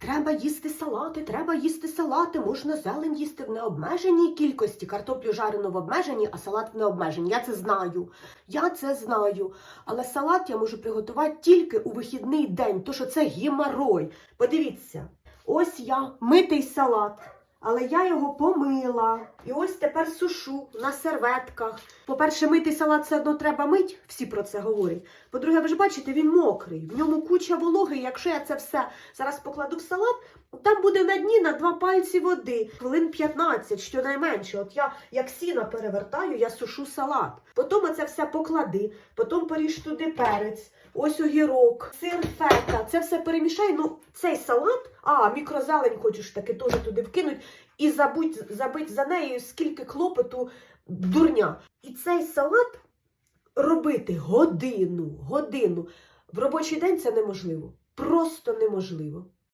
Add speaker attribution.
Speaker 1: треба їсти салати, треба їсти салати, можна зелень їсти в необмеженій кількості, картоплю жарену в обмеженні, а салат в необмеженій. Я це знаю. Я це знаю. Але салат я можу приготувати тільки у вихідний день, то що це геморой. Подивіться, ось я митий салат. Але я його помила. І ось тепер сушу на серветках. По-перше, митий салат все одно треба мить, всі про це говорять. По-друге, ви ж бачите, він мокрий, в ньому куча вологи. Якщо я це все зараз покладу в салат, там буде на дні на два пальці води, хвилин 15, щонайменше. От я як сіна перевертаю, я сушу салат. Потім це все поклади, потім поріж туди перець, ось огірок, сир фета. Це все перемішай. Ну, цей салат, а мікрозелень хочеш таки теж туди вкинуть, і забудь забить за нею скільки клопоту дурня. І цей салат робити годину, годину. В робочий день це неможливо. Просто неможливо.